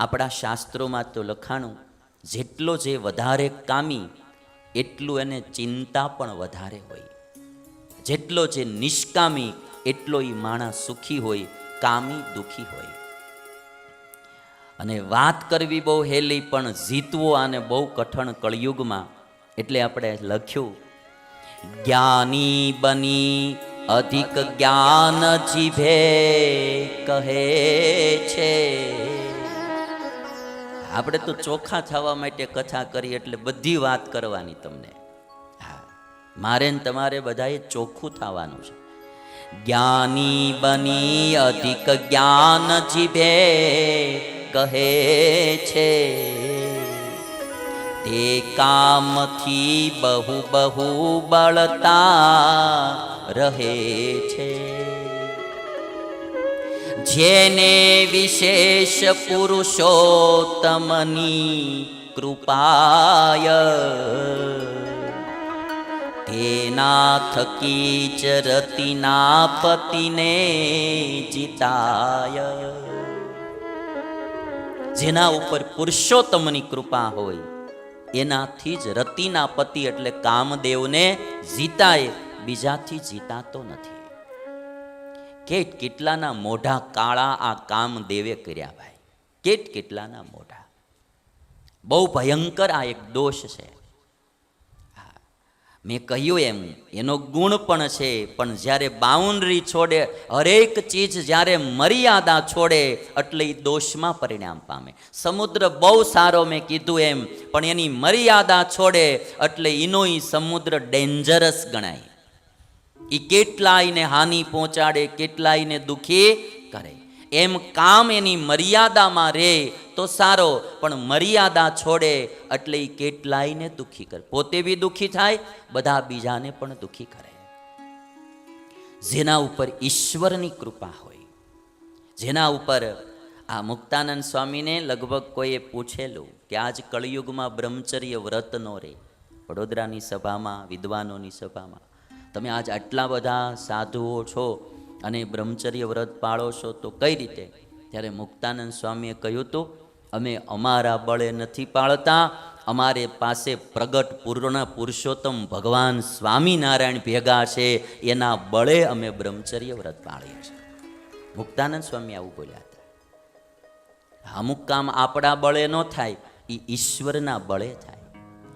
આપણા શાસ્ત્રોમાં તો લખાણું, જેટલો જે વધારે કામી, એટલું એને ચિંતા પણ વધારે હોય. જેટલો જે નિષ્કામી, એટલો એ માણસ સુખી હોય, કામી, દુખી હોય. અને વાત કરવી બહુ હેલી, પણ જીતવો આને બહુ કઠણ કળિયુગમાં, એટલે આપણે લખ્યું, જ્ઞાની બની, અધિક જ્ઞાન જીભે કહે છે. આપણે તો ચોખ્ખા થવા માટે કથા કરી એટલે બધી વાત કરવાની તમને. હા. મારે ને તમારે બધાએ ચોખ્ખું થવાનું છે. જ્ઞાની બની અધિક જ્ઞાન જીભે કહે છે, તે કામથી બહુ બહુ બળતા રહે છે. જેને વિશેષ પુરુષોત્તમની કૃપાય. તેના થકી જ રતિના પતિને જીતાય. જેના ઉપર પુરુષોત્તમની કૃપા હોય, એનાથી જ રતિના પતિ એટલે કામદેવને જીતાય, બીજાથી જીતાતો નથી. કેટ કેટલાના મોઢા કાળા આ કામ દેવે કર્યા ભાઈ? કેટ કેટલાના મોઢા? બહુ ભયંકર આ એક દોષ છે. મેં કહ્યું એમ, એનો ગુણ પણ છે, પણ જ્યારે બાઉન્ડરી છોડે, હરેક ચીજ જ્યારે મર્યાદા છોડે, એટલે એ દોષમાં પરિણામ પામે. સમુદ્ર બહુ સારો મેં કીધું એમ, પણ એની મર્યાદા છોડે, એટલે એનો ઈ સમુદ્ર ડેન્જરસ ગણાય. એ કેટલાયને હાનિ પહોંચાડે, કેટલાયને દુખી કરે. એમ કામ એની મર્યાદામાં રહે તો સારો, પણ મર્યાદા છોડે એટલે એ કેટલાયને દુઃખી કરે. પોતે બી દુખી થાય, બધા બીજાને પણ દુઃખી કરે. જેના ઉપર ઈશ્વરની કૃપા હોય, જેના ઉપર આ મુક્તાનંદ સ્વામીને લગભગ કોઈએ પૂછેલું કે આજ કળિયુગમાં બ્રહ્મચર્ય વ્રત નો રે. વડોદરાની સભામાં, વિદ્વાનોની સભામાં. તમે આજ આટલા બધા સાધુઓ છો અને બ્રહ્મચર્ય વ્રત પાળો છો, તો કઈ રીતે? ત્યારે મુક્તાનંદ સ્વામીએ કહ્યું હતું, અમે અમારા બળે નથી પાળતા, અમારે પાસે પ્રગટ પૂર્ણ પુરુષોત્તમ ભગવાન સ્વામિનારાયણ ભેગા છે, એના બળે અમે બ્રહ્મચર્ય વ્રત પાળીએ છીએ. મુક્તાનંદ સ્વામી આવું બોલ્યા હતા. અમુક કામ આપણા બળે ન થાય એ ઈશ્વરના બળે થાય.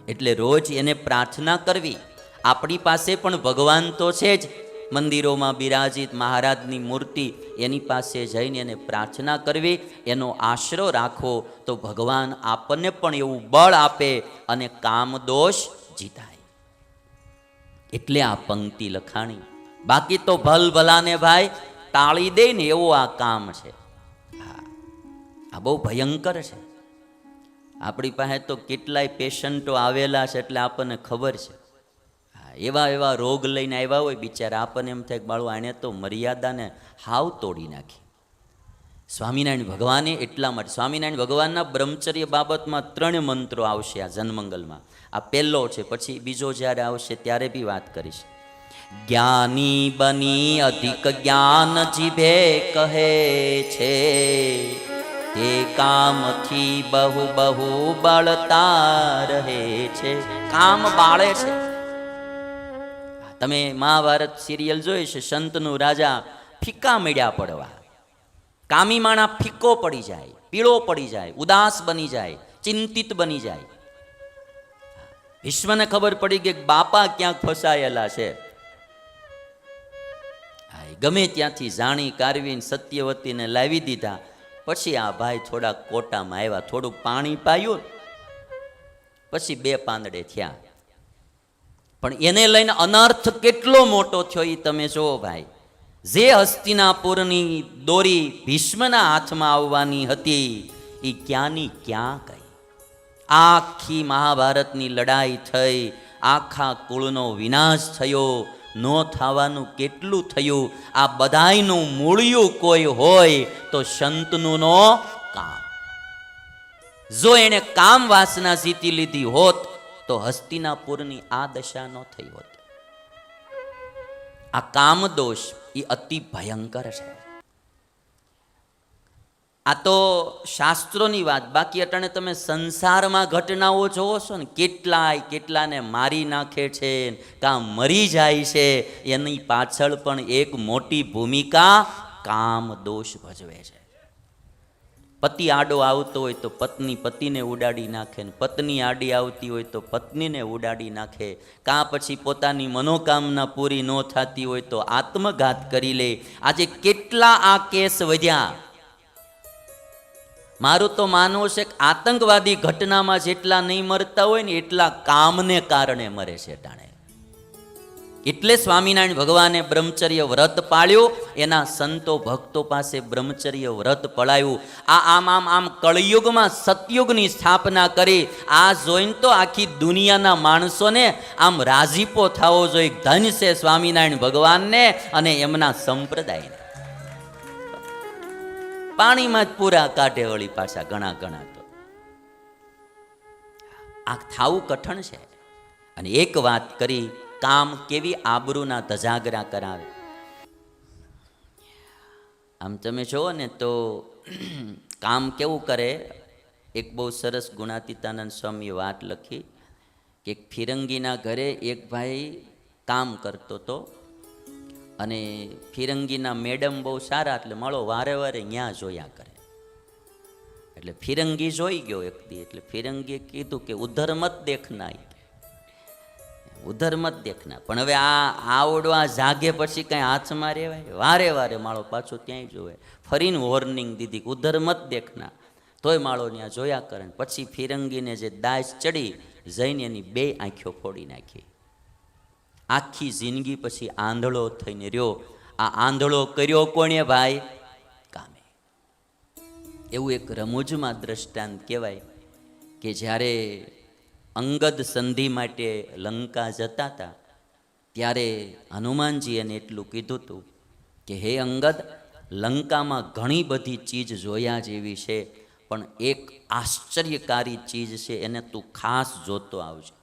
એટલે રોજ એને પ્રાર્થના કરવી આપણી પાસે પણ ભગવાન તો છે જ. મંદિરોમાં બિરાજિત મહારાજની મૂર્તિ એની પાસે જઈને એને પ્રાર્થના કરવી, એનો આશરો રાખવો, તો ભગવાન આપણને પણ એવું બળ આપે અને કામ દોષ જીતાય. એટલે આ પંક્તિ લખાણી. બાકી તો ભલ ભલાને ભાઈ, ટાળી દે ને એવું આ કામ છે. આ બહુ ભયંકર છે. આપણી પાસે તો કેટલાય પેશન્ટો આવેલા છે એટલે આપણને ખબર છે. એવા એવા રોગ લઈને આવ્યા હોય, બિચારા આપણને એમ થાય કે બાળું આણે તો મર્યાદાને હાવ તોડી નાખી. સ્વામિનારાયણ ભગવાને એટલા માટે, સ્વામિનારાયણ ભગવાનના બ્રહ્મચર્ય બાબતમાં ત્રણ મંત્રો આવશે આ જન્મંગલમાં. આ પહેલો છે, પછી બીજો જ્યારે આવશે ત્યારે બી વાત કરીશ. જ્ઞાની બની અધિક જ્ઞાન જીભે કહે છે, તે કામથી બહુ બહુ બળતા રહે છે. કામ બાળે છે. તમે મહાભારત સિરિયલ જોઈ છે, સંતનું રાજા ફિક્કા મળ્યા પડવા. કામી માણા ફિક્કો પડી જાય, પીળો પડી જાય, ઉદાસ બની જાય, ચિંતિત બની જાય. વિશ્વને ખબર પડી કે બાપા ક્યાંક ફસાયેલા છે. ગમે ત્યાંથી જાણી કારવીને સત્યવતીને લાવી દીધા. પછી આ ભાઈ થોડા કોટામાં આવ્યા થોડું પાણી પાયું. પછી બે પાંદડે થયા. પણ એને લઈને અનર્થ કેટલો મોટો થયો એ તમે જુઓ ભાઈ. જે હસ્તિનાપુરની દોરી ભીષ્મના હાથમાં આવવાની હતી એ ક્યાંની ક્યાં ગઈ? આખી મહાભારતની લડાઈ થઈ, આખા કુળનો વિનાશ થયો, ન થવાનું કેટલું થયું? આ બધાયનું મૂળિયું કોઈ હોય તો સંતનું કામ. જો એણે કામ વાસના જીતી લીધી હોત તો હસ્તિનાપુરની આ દશા ન થઈ હોત. આ કામદોષ એ અતિ ભયંકર છે. આ તો શાસ્ત્રોની વાત. બાકી અટાણે તમે સંસારમાં ઘટનાઓ જોવો છો ને, કેટલાય કેટલાને મારી નાખે છે કાં મરી જાય છે, એની પાછળ પણ એક મોટી ભૂમિકા કામ દોષ ભજવે છે. પતિ આડો આવતો હોય તો પત્ની પતિને ઉડાડી નાખે ને પત્ની આડી આવતી હોય તો પત્નીને ઉડાડી નાખે. કાં પછી પોતાની મનોકામના પૂરી ન થતી હોય તો આત્મઘાત કરી લે. આજે કેટલા આ કેસ વધ્યા? મારું તો માનવું છે કે આતંકવાદી ઘટનામાં જેટલા નહીં મરતા હોય ને એટલા કામને કારણે મરે છે ટાણે. એટલે સ્વામિનારાયણ ભગવાને બ્રહ્મચર્ય વ્રત પાળ્યું, એના સંતો ભક્તો પાસે બ્રહ્મચર્ય વ્રત પળાયું આ આમ આમ આમ કળિયુગમાં સતયુગની સ્થાપના કરી. આ જોઈને તો આખી દુનિયાના માણસોને આમ રાજીપો થવો જોઈએ. ધન છે સ્વામિનારાયણ ભગવાનને અને એમના સંપ્રદાયને. પાણીમાં જ પૂરા કાઢે વળી પાછા ઘણા ઘણા તો. આ થાવું કઠણ છે. અને એક વાત કરી કામ કેવી આબરૂના ધજાગરા કરાવે? આમ તમે જુઓ ને તો કામ કેવું કરે? એક બહુ સરસ ગુણાતીતાનંદ સ્વામીએ વાત લખી કે ફિરંગીના ઘરે એક ભાઈ કામ કરતો હતો અને ફિરંગીના મેડમ બહુ સારા એટલે મળો વારે વારે ત્યાં જોયા કરે. એટલે ફિરંગી જોઈ ગયો એક દી એટલે ફિરંગીએ કીધું કે ઉધર મત દેખના ઉધર દેખના. પણ હવે આ આવડવા જાગે પછી કાંઈ હાથમાં રહેવાય? વારે વારે માળો પાછો ત્યાંય જોવે? ફરીને વોર્નિંગ દીધી ઉધર દેખના. તોય માળો ત્યાં જોયા કરે પછી ફિરંગીને જે દાસ ચડી, જઈને એની બે આંખો ફોડી નાખી. આખી જિંદગી પછી આંધળો થઈને રહ્યો. આ આંધળો કર્યો કોણે ભાઈ? કામે. એવું એક રમૂજમાં દ્રષ્ટાંત કહેવાય કે જ્યારે અંગદ સંધિ માટે લંકા જતા હતા, ત્યારે હનુમાનજી એને એટલું કીધું હતું કે, હે અંગદ, લંકામાં ઘણી બધી ચીજ જોયા જેવી છે, પણ એક આશ્ચર્યકારી ચીજ છે, એને તું ખાસ જોતો આવજે.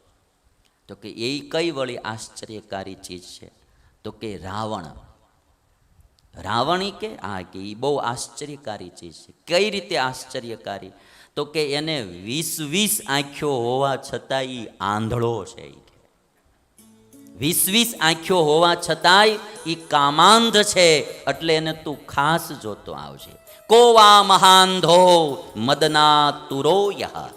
તો કે, એ કઈ વળી આશ્ચર્યકારી ચીજ છે? તો કે, રાવણ. રાવણી કે? હા, કે એ બહુ આશ્ચર્યકારી ચીજ છે. કઈ રીતે આશ્ચર્યકારી? તો કે એને વીસ વીસ આંખ્યો હોવા છતાં એ આંધળો છે વીસ વીસ આંખ્યો હોવા છતાંય એ કામાંધ છે એટલે એને તું ખાસ જોતો આવજે. કોવા મહાંધો મદના તુરો યહ.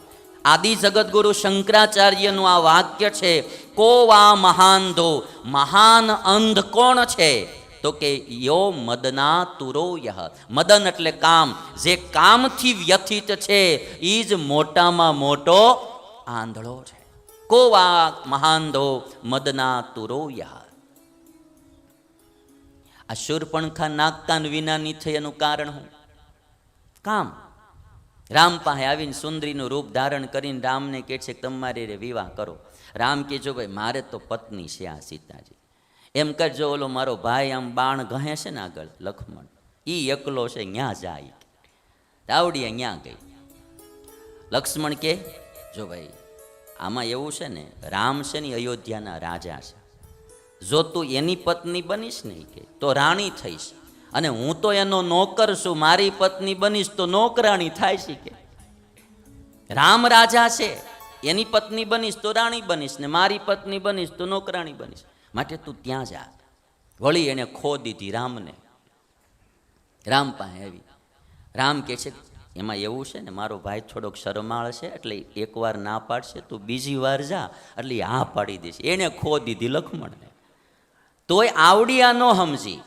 આદિ જગતગુરુ શંકરાચાર્યનું આ વાક્ય છે, કોવા મહાંધો મહાન અંધ કોણ છે? તો કે યો મદના તુરો યહ. મદન એટલે કામ. જે કામથી વ્યથિત છે એ જ મોટામાં મોટો આંધળો છે. કોવા મહાંધો મદના તુરો યહ. આ શૂરપણખા નાગકાન વિનાની થઈ એનું કારણ હું? કામ. રામ પાસે આવીને સુંદરીનું રૂપ ધારણ કરીને રામને કહે છે તમારે રે વિવાહ કરો. રામ કે જો ભાઈ, મારે તો પત્ની છે આ સીતાજી. એમ કરજો, ઓલો મારો ભાઈ આમ બાણ ઘહે છે ને આગળ લક્ષ્મણ એ એકલો છે ત્યાં જાય તાવડી અહીંયા ગઈ. લક્ષ્મણ કે, જો ભાઈ, આમાં એવું છે ને, રામ છે ને અયોધ્યાના રાજા છે. જો તું એની પત્ની બનીશ ને કે, તો રાણી થઈશ. અને હું તો એનો નોકર છું, મારી પત્ની બનીશ, તો નોકરાણી થાય છે કે. રામ રાજા છે, એની પત્ની બનીશ, તો રાણી બનીશ ને મારી પત્ની બનીશ, તો નોકરાણી બનીશ. માટે તું ત્યાં જા. વળી એને ખો દીધી રામને. રામ પાસે આવી. રામ કે છે, એમાં એવું છે ને, મારો ભાઈ થોડોક શરમાળ છે, એટલે એકવાર ના પાડશે, તું બીજી વાર જા. એટલે હા પાડી દેશે એને ખો દીધી લક્ષ્મણને. તોય આવડિયા ન સમજી.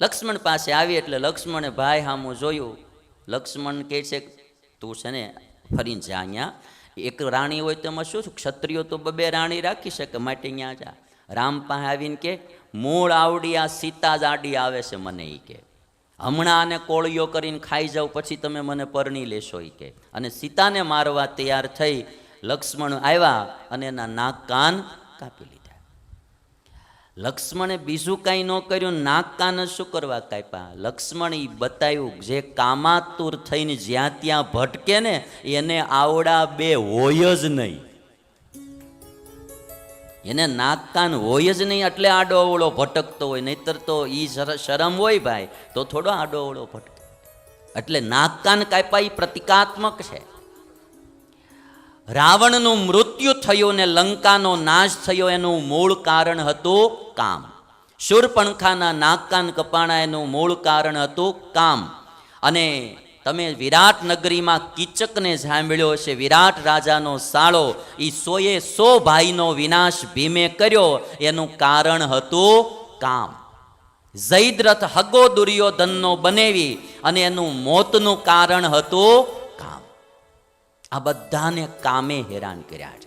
લક્ષ્મણ પાસે આવી એટલે લક્ષ્મણે ભાઈ હામું જોયું. લક્ષ્મણ કહે છે, તું છે ને, ફરીને જા અહીંયા. એક રાણી હોય તો એમાં શું? ક્ષત્રિયો તો બબે રાણી રાખી શકે, માટે અહીંયા જા. રામ પાસે આવીને કે, મૂળ આવડી આ સીતા જ આડી આવે છે, મને એ કે. હમણાં આને કોળીઓ કરીને ખાઈ જાવ પછી તમે મને પરણી લેશો એ કે. અને સીતાને મારવા તૈયાર થઈ લક્ષ્મણ આવ્યા અને એના નાક કાન કાપી લીધા. લક્ષ્મણે બીજું કાંઈ ન કર્યું, નાક કાન શું કરવા કાપ્યા? લક્ષ્મણ એ બતાવ્યું જે કામાતુર થઈને જ્યાં ત્યાં ભટકે ને, એને આવડા બે હોય જ નહીં. એને નાગકાન હોય જ નહીં એટલે આડો અવળો ભટકતો હોય, નહીતર તો એ શરમ હોય ભાઈ, તો થોડો આડો અવળો ભટકે. એટલે નાક કાપા એ પ્રતિકાત્મક છે. રાવણનું મૃત્યુ થયું ને લંકાનો નાશ થયો, એનું મૂળ કારણ હતું કામ. શૂરપણખાના નાકકાન કપાણા એનું મૂળ કારણ હતું કામ. અને તમે વિરાટ નગરીમાં કીચકને સાંભળ્યો છે વિરાટ રાજાનો સાળો એ સોએ સો ભાઈનો વિનાશ ભીમે કર્યો. એનું કારણ હતું કામ. જૈદ્રથ હગો દુર્યોધનનો બનેવી અને એનું મોતનું કારણ હતું કામ. આ બધાને કામે હેરાન કર્યા છે.